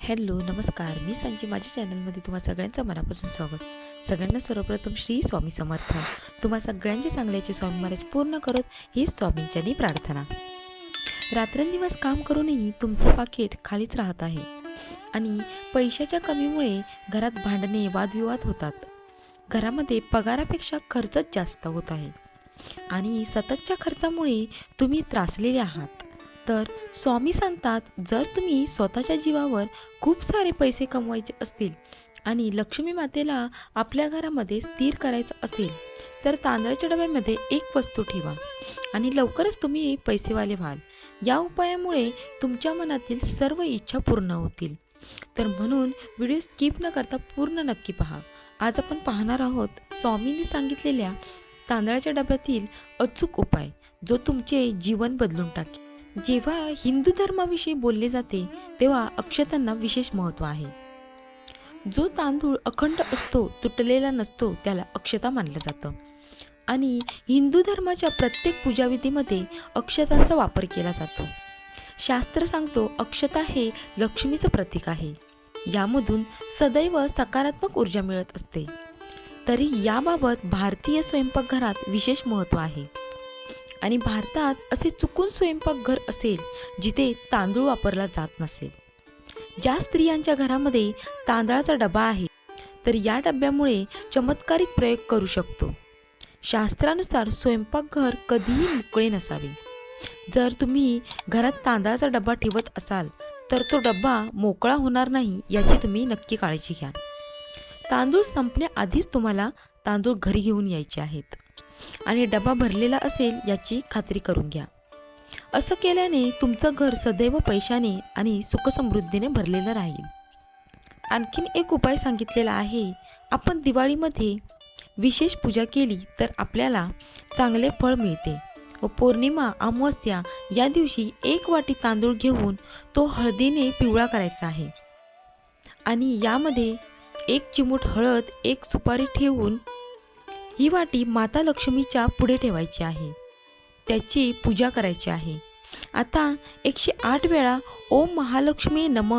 Hello नमस्कार. मी सांची माझ्या चॅनलमध्ये तुम्हा सगळ्यांचं मनापासून स्वागत. सगळ्यांना सर्वप्रथम श्री स्वामी समर्थ. तुम्हा सगळ्यांची चांगल्याचे स्वामी महाराज पूर्ण करत ही स्वामींच्यानी प्रार्थना. रात्रंदिवस काम करूनही तुमचं पाकिट खालीच राहत आहे आणि पैशाच्या कमीमुळे घरात भांडणे वादविवाद होतात. घरामध्ये पगारापेक्षा खर्चच जास्त होत आहे आणि सततच्या खर्चामुळे तुम्ही त्रासलेले आहात. तर स्वामी सांगतात जर तुम्ही स्वतःच्या जीवावर खूप सारे पैसे कमवायचे असतील आणि लक्ष्मी मातेला आपल्या घरामध्ये स्थिर करायचं असेल तर तांदळाच्या डब्यामध्ये एक वस्तू ठेवा आणि लवकरच तुम्ही पैसेवाले व्हाल. या उपायामुळे तुमच्या मनातील सर्व इच्छा पूर्ण होतील. तर म्हणून व्हिडिओ स्किप न करता पूर्ण नक्की पहा. आज आपण पाहणार आहोत स्वामींनी सांगितलेल्या तांदळाच्या डब्यातील अचूक उपाय जो तुमचे जीवन बदलून टाकेल. जेव्हा हिंदू धर्माविषयी बोलले जाते तेव्हा अक्षतांना विशेष महत्त्व आहे. जो तांदूळ अखंड असतो तुटलेला नसतो त्याला अक्षता मानलं जातं. आणि हिंदू धर्माच्या प्रत्येक पूजाविधीमध्ये अक्षतांचा वापर केला जातो. शास्त्र सांगतो अक्षता हे लक्ष्मीचं प्रतीक आहे. यामधून सदैव सकारात्मक ऊर्जा मिळत असते. तरी याबाबत भारतीय स्वयंपाकघरात विशेष महत्त्व आहे. आणि भारतात असे चुकून स्वयंपाकघर असेल जिथे तांदूळ वापरला जात नसेल. ज्या स्त्रियांच्या घरामध्ये तांदळाचा डबा आहे तर या डब्यामुळे चमत्कारिक प्रयोग करू शकतो. शास्त्रानुसार स्वयंपाकघर कधीही मोकळे नसावे. जर तुम्ही घरात तांदळाचा डबा ठेवत असाल तर तो डब्बा मोकळा होणार नाही याची तुम्ही नक्की काळजी घ्या. तांदूळ संपण्याआधीच तुम्हाला तांदूळ घरी घेऊन यायचे आहेत. आणि डबा भरलेला असेल याची खात्री करून घ्या. असं केल्याने तुमचं घर सदैव पैशाने आणि सुखसमृद्धीने भरलेलं राहील. आणखीन एक उपाय सांगितलेला आहे. आपण दिवाळीमध्ये विशेष पूजा केली तर आपल्याला चांगले फळ मिळते व पौर्णिमा अमावस्या या दिवशी एक वाटी तांदूळ घेऊन तो हळदीने पिवळा करायचा आहे. आणि यामध्ये एक चिमूट हळद एक सुपारी ठेवून ही वाटी माता लक्ष्मीच्या पुढे ठेवायची आहे. त्याची पूजा करायची आहे. आता एकशे आठ वेळा ओम महालक्ष्मी नम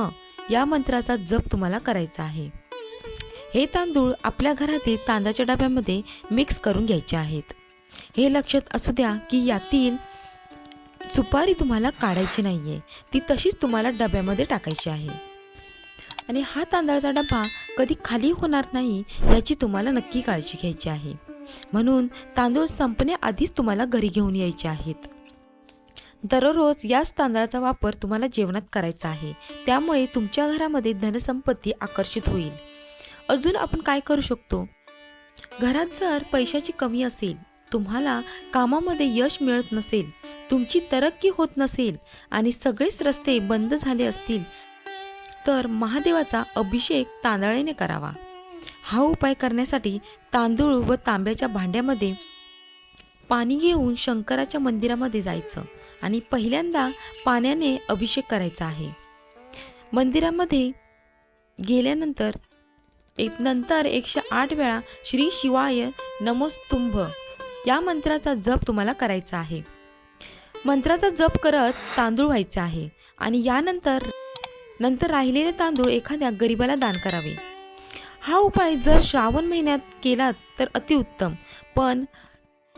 या मंत्राचा जप तुम्हाला करायचा आहे. हे तांदूळ आपल्या घरातील तांदळाच्या डब्यामध्ये मिक्स करून घ्यायचे आहेत. हे लक्षात असू द्या की यातील सुपारी तुम्हाला काढायची नाही आहे ती तशीच तुम्हाला डब्यामध्ये टाकायची आहे. आणि हा तांदळाचा डबा कधी खाली होणार नाही याची तुम्हाला नक्की काळजी घ्यायची आहे. म्हणून तांदूळ संपण्याआधीच तुम्हाला घरी घेऊन यायचे आहेत. दररोज याच तांदळाचा वापर तुम्हाला जेवणात करायचा आहे. त्यामुळे तुमच्या घरामध्ये धनसंपत्ती आकर्षित होईल. अजून आपण काय करू शकतो? घरात जर पैशाची कमी असेल तुम्हाला कामामध्ये यश मिळत नसेल तुमची तरक्की होत नसेल आणि सगळेच रस्ते बंद झाले असतील तर महादेवाचा अभिषेक तांदळाने करावा. हा उपाय करण्यासाठी तांदूळ व तांब्याच्या भांड्यामध्ये पाणी घेऊन शंकराच्या मंदिरामध्ये जायचं आणि पहिल्यांदा पाण्याने अभिषेक करायचा आहे. मंदिरामध्ये गेल्यानंतर एक नंतर एकशे आठ वेळा श्री शिवाय नमोस्तुंभ या मंत्राचा जप तुम्हाला करायचा आहे. मंत्राचा जप करत तांदूळ व्हायचा आहे आणि यानंतर नंतर राहिलेले तांदूळ एखाद्या गरिबाला दान करावे. हा उपाय जर श्रावण महिन्यात केलात तर अतिउत्तम पण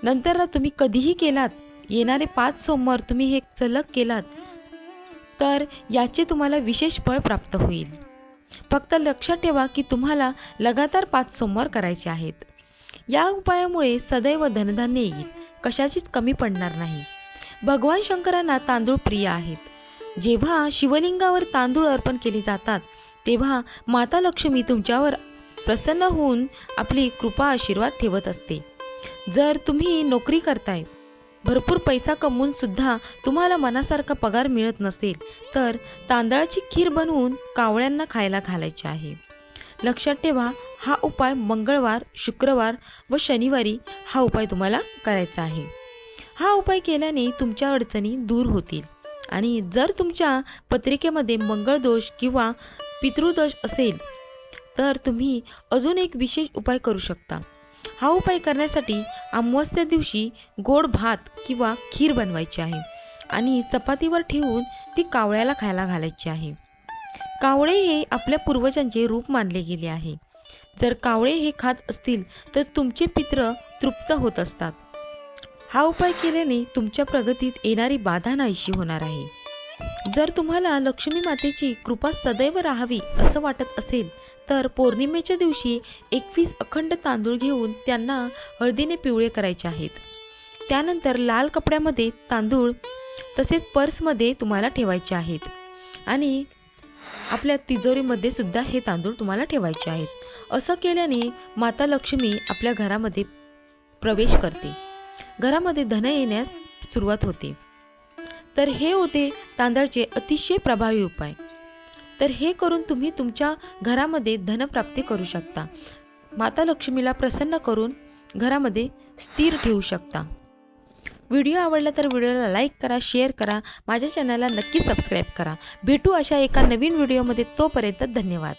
नंतर तुम्ही कधीही केलात येणारे पाच सोमवार तुम्ही हे सलग केलात तर याचे तुम्हाला विशेष फळ प्राप्त होईल. फक्त लक्षात ठेवा की तुम्हाला लगातार पाच सोमवार करायचे आहेत. या उपायामुळे सदैव धनधान्य येईल. कशाचीच कमी पडणार नाही. भगवान शंकरांना तांदूळ प्रिय आहेत. जेव्हा शिवलिंगावर तांदूळ अर्पण केले जातात तेव्हा माता लक्ष्मी तुमच्यावर प्रसन्न होऊन आपली कृपा आशीर्वाद ठेवत असते. जर तुम्ही नोकरी करताय भरपूर पैसा कमवून सुद्धा तुम्हाला मनासारखा पगार मिळत नसेल तर तांदळाची खीर बनवून कावळ्यांना खायला घालायची आहे. लक्षात ठेवा हा उपाय मंगळवार शुक्रवार व शनिवारी हा उपाय तुम्हाला करायचा आहे. हा उपाय केल्याने तुमच्या अडचणी दूर होतील आणि जर तुमच्या पत्रिकेमध्ये मंगळदोष किंवा पितृदोष असेल तर तुम्ही अजून एक विशेष उपाय करू शकता. हा उपाय करण्यासाठी अमावस्या दिवशी गोड भात किंवा खीर बनवायची आहे आणि चपातीवर ठेवून ती कावळ्याला खायला घालायची आहे. कावळे हे आपल्या पूर्वजांचे रूप मानले गेले आहे. जर कावळे हे खात असतील तर तुमचे पित्र तृप्त होत असतात. हा उपाय केल्याने तुमच्या प्रगतीत येणारी बाधा नाहीशी होणार आहे. जर तुम्हाला लक्ष्मी मातेची कृपा सदैव राहावी असं वाटत असेल तर पौर्णिमेच्या दिवशी एकवीस अखंड तांदूळ घेऊन त्यांना हळदीने पिवळे करायचे आहेत. त्यानंतर लाल कपड्यामध्ये तांदूळ तसेच पर्समध्ये तुम्हाला ठेवायचे आहेत. आणि आपल्या तिजोरीमध्ये सुद्धा हे तांदूळ तुम्हाला ठेवायचे आहेत. असं केल्याने माता लक्ष्मी आपल्या घरामध्ये प्रवेश करते. घरामध्ये धन येण्यास सुरुवात होते. तर हे होते तांदळाचे अतिशय प्रभावी उपाय. तर हे करून तुम्ही तुमच्या घरामध्ये धनप्राप्ती करू शकता. माता लक्ष्मीला प्रसन्न करून घरामध्ये स्थिर ठेवू शकता. व्हिडिओ आवडला तर व्हिडिओला लाईक करा शेअर करा माझ्या चॅनलला नक्की सबस्क्राईब करा. भेटू अशा एका नवीन व्हिडिओमध्ये तोपर्यंत धन्यवाद.